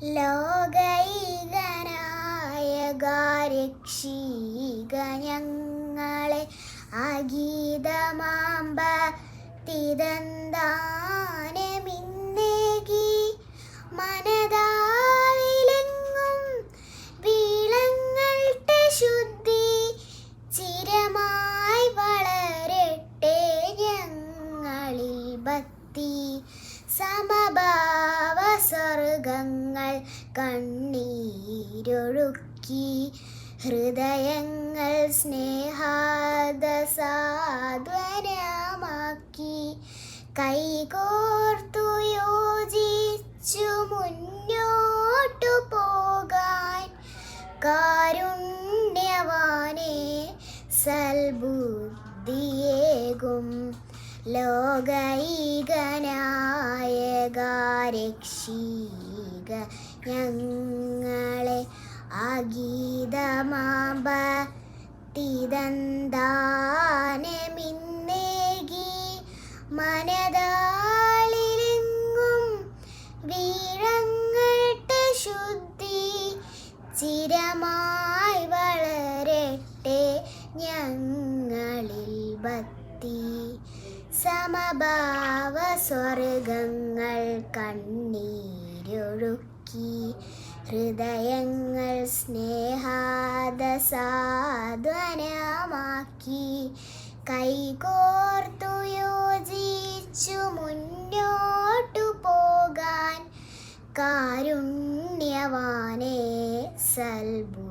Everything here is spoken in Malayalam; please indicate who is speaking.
Speaker 1: ലോകൈകനായകാരക്ഷീക ഞങ്ങളെ അഗീതമാമ്പ തിതന്താനമിന്നേകി മനതാവിലെങ്ങും വീളങ്ങളുടെ ശുദ്ധി ചിരമായി വളരട്ടെ ഞങ്ങളിൽ ഭക്തി. കണ്ണീരൊഴുക്കി ഹൃദയങ്ങൾ സ്നേഹാദസാദ്വനമാക്കി കൈകോർത്തു യോജിച്ചു മുന്നോട്ടു പോകാൻ കാരുണ്യവാനെ സൽബുദ്ധിയേകും. ലോകൈകനായകാരക്ഷീക ഞങ്ങളെ അഗീതമാമ്പ തിദന്താനമിന്നേകി മനതാളിലെങ്ങും വീഴങ്ങട്ടെ ശുദ്ധി ചിരമായി വളരട്ടെ ഞങ്ങളിൽ ഭക്തി സമഭാവ സ്വർഗങ്ങൾ കണ്ണീരൊഴുക്കി ഹൃദയങ്ങൾ സ്നേഹാദസാധ്വനമാക്കി കൈകോർത്തു യോജിച്ചു മുന്നോട്ടു പോകാൻ കാരുണ്യവാനേ സൽബു